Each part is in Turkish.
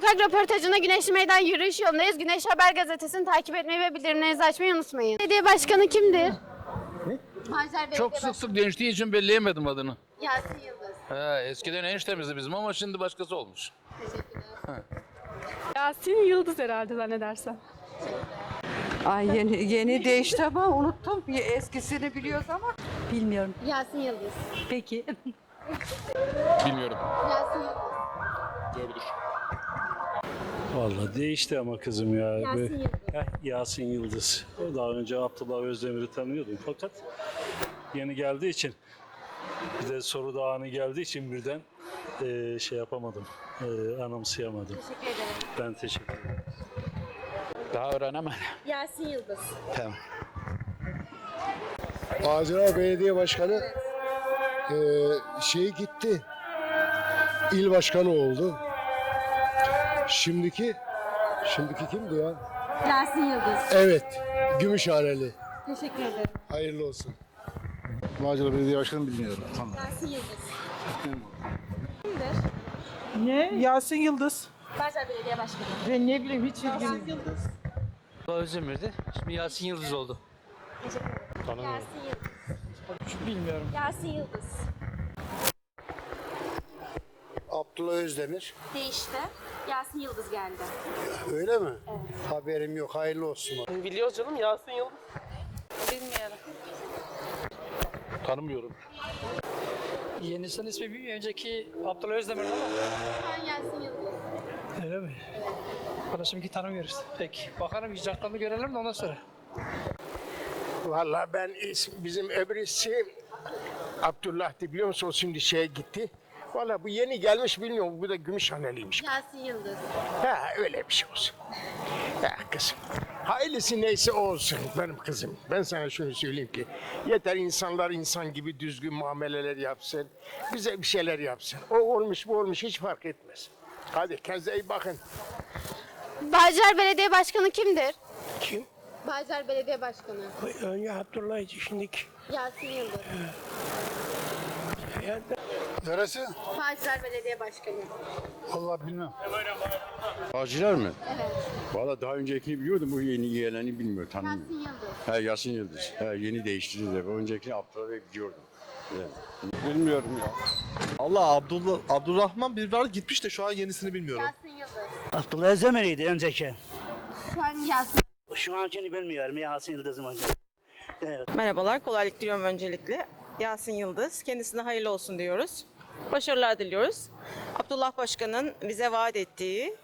Sokak röportajına Güneşli Meydan yürüyüş yolundayız. Güneş Haber Gazetesi'ni takip etmeyi ve bildirimlerinizi açmayı unutmayın. Belediye başkanı kimdir? Macar Belediye Çok sık sık değiştiği için belleyemedim adını. Yasin Yıldız. He, eskiden eniştemizdi bizim ama şimdi başkası olmuş. Yasin Yıldız herhalde zannedersem. Ay yeni yeni değişti ama unuttum. Bir Eskisini biliyoruz ama bilmiyorum. Yasin Yıldız. Peki. Bilmiyorum. Yasin Yıldız. Doğrudur. Vallahi değişti ama kızım ya. Yasin Yıldız. Heh, Yasin Yıldız. Daha önce Abdullah Özdemir'i tanıyordum fakat yeni geldiği için bir de soru da anı geldiği için birden eee, şey yapamadım. eee, anımsayamadım. Teşekkür ederim. Ben teşekkür ederim. Daha öğrenemedim. Yasin Yıldız. Tamam. Azra Belediye Başkanı eee şey gitti. İl başkanı oldu. Şimdiki şimdiki kimdi ya? Yasin Yıldız. Evet. Gümüşhaneli. Teşekkür ederim. Hayırlı olsun. Macera Belediye Başkanı bilmiyorum. Tamam. Yasin Yıldız. Ne? Yasin Yıldız. Macar Belediye Başkanı. Ben ne bileyim hiç ilgim yok. Özdemir'di. Şimdi Yasin Yıldız oldu. Yasin Yıldız. Bilmiyorum. Yasin Yıldız. Abdullah Özdemir. Değişti. Yasin Yıldız geldi. Öyle mi? Haberim yok. Hayırlı olsun. Biliyoruz canım Yasin Yıldız. Tanımıyorum. Yenisinin ismi bir önceki Abdullah Özdemir ama Ben Yasin Yıldız. öyle mi? Bana şimdi tanımıyoruz. Peki. Bakalım icraatlarını görelim de ondan sonra. Vallahi ben is- bizim öbürüsü Abdullah'tı biliyor musun? O şimdi şeye gitti. Vallahi bu yeni gelmiş bilmiyorum. Bu da Gümüşhaneliymiş. Yasin Yıldız. Ha öyle bir şey olsun. Ya kızım. Hayırlısı neyse olsun benim kızım. Ben sana şunu söyleyeyim ki yeter insanlar insan gibi düzgün muameleler yapsın. Bize bir şeyler yapsın. O olmuş bu olmuş hiç fark etmez. Hadi kendinize iyi bakın. Bağcılar Belediye Başkanı kimdir? Kim? Bağcılar Belediye Başkanı. Önce Abdullah şimdiki. Yasin Yıldız. Neresi? Bağcılar Belediye Başkanı. Allah bilmem. Bağcılar mı? Evet. Valla daha öncekini biliyordum. Bu yeni geleni bilmiyorum. Tanımıyorum. Yasin Yıldız. He Yasin Yıldız. He yeni değiştirdi de. Öncekini Abdullah'ı biliyordum. Bilmiyorum ya. Allah Abdullah Abdurrahman bir var gitmiş de şu an yenisini bilmiyorum. Yasin Yıldız. Abdullah Özdemir'iydi önceki. Şu an Yasin. Şu ankini bilmiyorum. Yasin Yıldız'ım önce. Merhabalar, kolaylık diliyorum öncelikle. Yasin Yıldız, kendisine hayırlı olsun diyoruz. Başarılar diliyoruz. Abdullah Başkan'ın bize vaat ettiği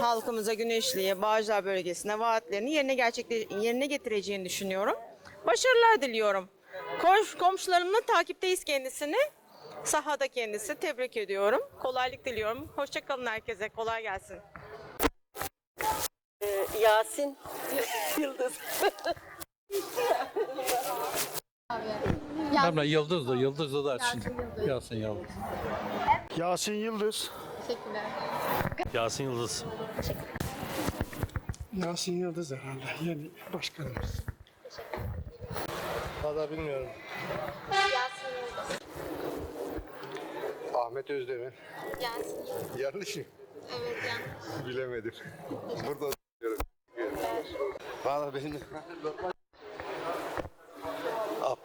halkımıza Güneşli'ye, Bağcılar bölgesine vaatlerini yerine gerçekle yerine getireceğini düşünüyorum. Başarılar diliyorum. Koş, komşularımla takipteyiz kendisini. Sahada kendisi. Tebrik ediyorum. Kolaylık diliyorum. Hoşçakalın herkese. Kolay gelsin. Yasin Yıldız. Hem de Yıldız da Yıldız da açsın. Yasin Yıldız. Yasin Yıldız. Teşekkürler. Yasin Yıldız. Yasin Yıldız herhalde yeni başkanımız. Valla bilmiyorum. Yasin Yıldız. Ahmet Özdemir. Yasin Yıldız. Yanlış mı? Evet yanlış. Bilemedim. Burada Valla benim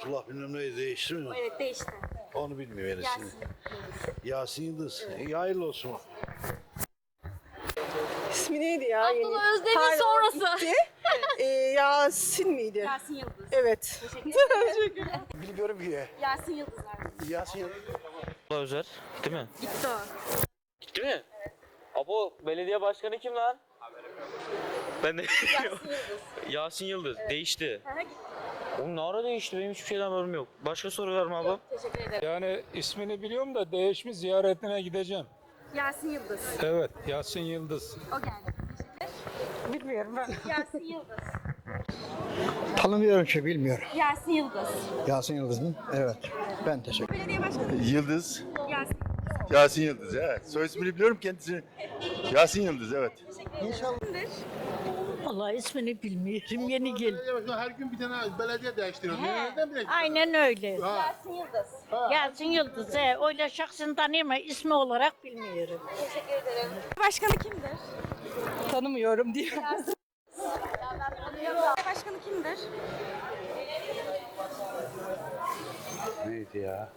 Abdullah bilmem ne değişti mi? Evet değişti. Onu bilmiyorum Yasin yenisini. Yasin Yıldız. İyi hayırlı olsun. İsmi neydi ya? Abdullah Özdemir sonrası. Ee, Yasin miydi? Yasin Yıldız. Evet. Teşekkür ederim. Bilmiyorum ki. Yasin Yıldız var. Yasin Yıldız. Abdullah Özer. Gitti mi? Gitti o. Gitti mi? Abo belediye başkanı kim lan? Ben de Yasin Yıldız. Yasin Yıldız. Değişti. Aha, gitti. Oğlum ne ara değişti? Benim hiçbir şeyden haberim yok. Başka soru var mı abla? Teşekkür ederim. Yani ismini biliyorum da değişmiş ziyaretine gideceğim. Yasin Yıldız. Evet Yasin Yıldız. O geldi. Bilmiyorum ben. Yasin Yıldız. Tanımıyorum ki bilmiyorum. Yasin Yıldız. Yasin Yıldız mı? Evet. Ben teşekkür Belediye Başkanı. Yıldız. Yasin. Yıldız. He. Soy ismini biliyorum kendisini. Yasin Yıldız evet. İnşallah. Vallahi ismini bilmiyorum. Yeni geldi. Her gün bir tane belediye değiştiriyor. Aynen öyle. Yasin Yıldız. Yasin Yıldız. He, öyle şahsını tanıyorum ama ismi olarak bilmiyorum. Başkanı kimdir? Tanımıyorum diyor. Başkanı kimdir? Neydi ya?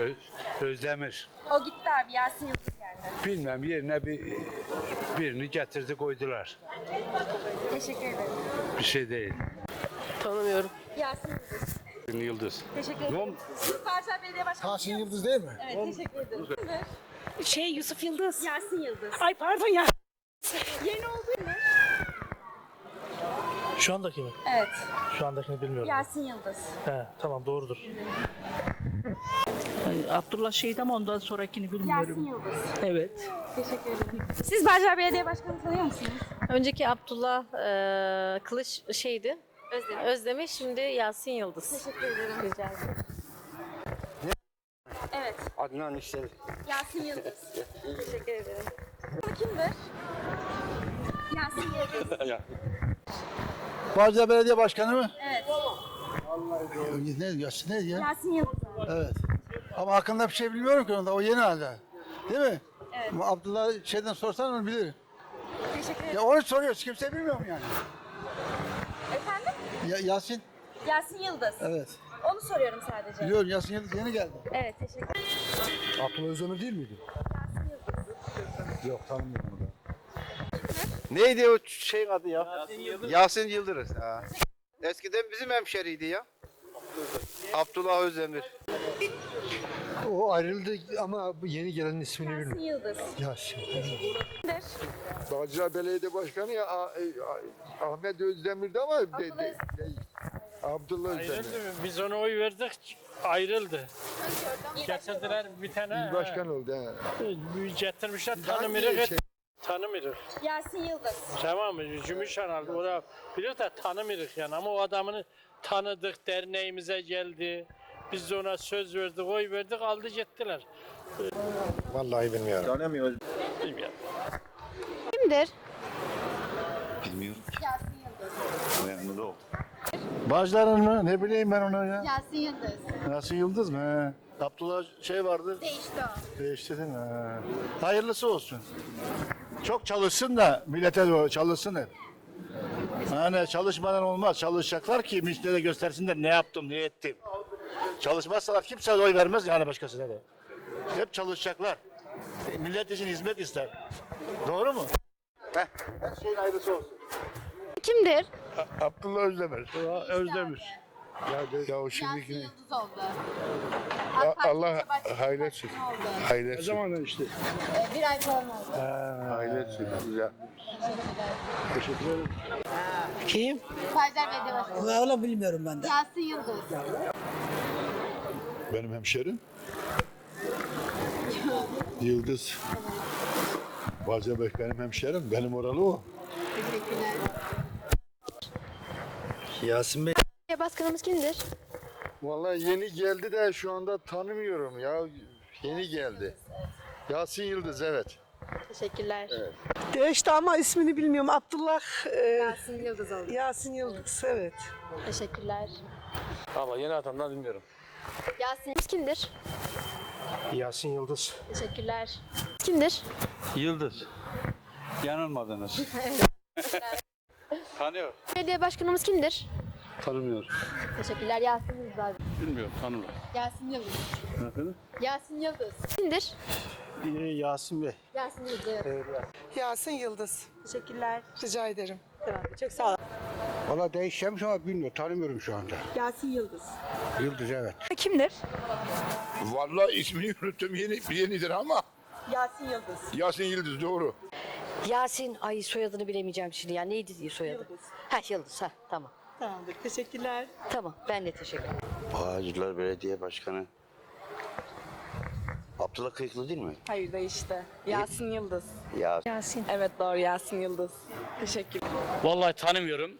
Öz, Özdemir. O gitti abi Yasin Yıldız geldi. Bilmem yerine bir birini getirdi koydular. Teşekkür ederim. Bir şey değil. Tanımıyorum. Yasin Yıldız. Yıldız. Teşekkür ederim. Siz Parsel Belediye Başkanı Tahsin Yıldız değil mi? Evet teşekkür ederim. Şey Yusuf Yıldız. Yasin Yıldız. Ay pardon ya. Yeni oldu mu? Şu andaki mi? Evet. Şu andakini bilmiyorum. Yasin Yıldız. He, tamam doğrudur. Abdullah Şehit ama ondan sonrakini bilmiyorum. Yasin Yıldız. Evet. Teşekkür ederim. Siz Bağcılar Belediye Başkanı tanıyor musunuz? Önceki Abdullah eee, Kılıç şeydi. Özdemir. Özdemir şimdi Yasin Yıldız. Teşekkür ederim. Rica ederim. Evet. Adnan İşleri. Yasin Yıldız. Teşekkür ederim. Bu kimdir? Yasin Yıldız. Bağcılar Belediye Başkanı mı? Evet. Ne, Yasin ne ya? Yasin Yıldız. Evet. Ama hakkında bir şey bilmiyorum ki onda. O yeni halde. Değil mi? Evet. Ama Abdullah şeyden sorsan onu bilir. Teşekkür ederim. Ya onu soruyoruz. Kimse bilmiyor mu yani? Efendim? Ya, Yasin? Yasin Yıldız. Evet. Onu soruyorum sadece. Biliyorum Yasin Yıldız yeni geldi. Evet teşekkür ederim. Abdullah Özdemir değil miydi? Yasin Yıldız. Yok tanımıyorum. Neydi o şeyin adı ya? Yasin Yıldırız. Ha. Eskiden bizim hemşeriydi ya. Abdullah Özdemir. O ayrıldı ama bu yeni gelenin ismini Yasin Yıldız. Yasin. Kimdir? Bağcılar Belediye Başkanı ya A- A- Ahmet Özdemir'di ama de- de- Abdullah Özdemir. Biz ona oy verdik ayrıldı. Getirdiler bir tane. Başkan oldu ha. Getirmişler Hangi tanımırık. şey? Tanımırık. Yasin Yıldız. Tamam mı? Gümüşhan aldı. O da bilir de tanımırık yani. Ama o adamını tanıdık, derneğimize geldi. Biz de ona söz verdik, oy verdik, aldı gittiler. Vallahi bilmiyorum. Tanımıyoruz. Bilmiyorum. Kimdir? Bilmiyorum. Yasin Yıldız. Memnun oldum. Bağcılar'ın mı? Ne bileyim ben onu ya. Yasin Yıldız. Yasin Yıldız mı? He. Abdullah şey vardı. Değişti o. Değiştirdin ha. Hayırlısı olsun. Çok çalışsın da millete de çalışsın hep. Hani çalışmadan olmaz. Çalışacaklar ki millete göstersinler ne yaptım, ne ettim. Çalışmazsalar kimse oy vermez yani başkasına da. Hep çalışacaklar. Millet için hizmet ister. Doğru mu? Heh. Her şeyin hayırlısı olsun. Kimdir? Abdullah Özdemir. Özdemir. Ya, ya o Yasin şimdiki Yıldız oldu. Allah hayretsin. Hayretsin. Ne zaman işte? Bir ay falan oldu. Hayretsin. Güzel. Teşekkür ederim. Kim? Bağcılar Belediye Başkanı. Valla bilmiyorum ben de. Yasin Yıldız. Benim hemşerim. Yıldız. Bazebek benim hemşerim. Benim oralı o. Teşekkürler. Yasin Bey. Başkanımız kimdir? Vallahi yeni geldi de şu anda tanımıyorum ya. Yeni geldi. Yasin Yıldız evet. Teşekkürler. Değişti ama ismini bilmiyorum. Abdullah e, Yasin Yıldız oldu. Yasin Yıldız. Evet. Teşekkürler. Valla yeni adamdan bilmiyorum. Yasin Yıldız kimdir? Yasin Yıldız. Teşekkürler. Kimdir? Yıldız. Yanılmadınız. Tanıyor. Belediye başkanımız kimdir? Tanımıyorum. Teşekkürler Yasin Yıldız abi. Bilmiyorum. Tanımıyorum. Yasin Yıldız. Yasin Yıldız. Kimdir? Yasin Bey. Yasin Yıldız. evet. Yasin Yıldız. Teşekkürler. Rica ederim. Tamam. Çok sağ ol. Valla değişeceğim ama bilmiyorum. Tanımıyorum şu anda. Yasin Yıldız. Yıldız evet. Kimdir? Vallahi ismini unuttum. Yeni, yenidir ama. Yasin Yıldız. Yasin Yıldız doğru. Yasin. Ay soyadını bilemeyeceğim şimdi ya. Neydi diye soyadı? Yıldız. Ha Yıldız. Ha tamam. Tamamdır. Teşekkürler. Tamam. Ben de teşekkür ederim. Bağcılar Belediye Başkanı. Abdullah Kıyıklı değil mi? Hayır değişti. Yasin Yıldız. Ya Yasin. Evet doğru Yasin Yıldız. Teşekkür Vallahi tanımıyorum.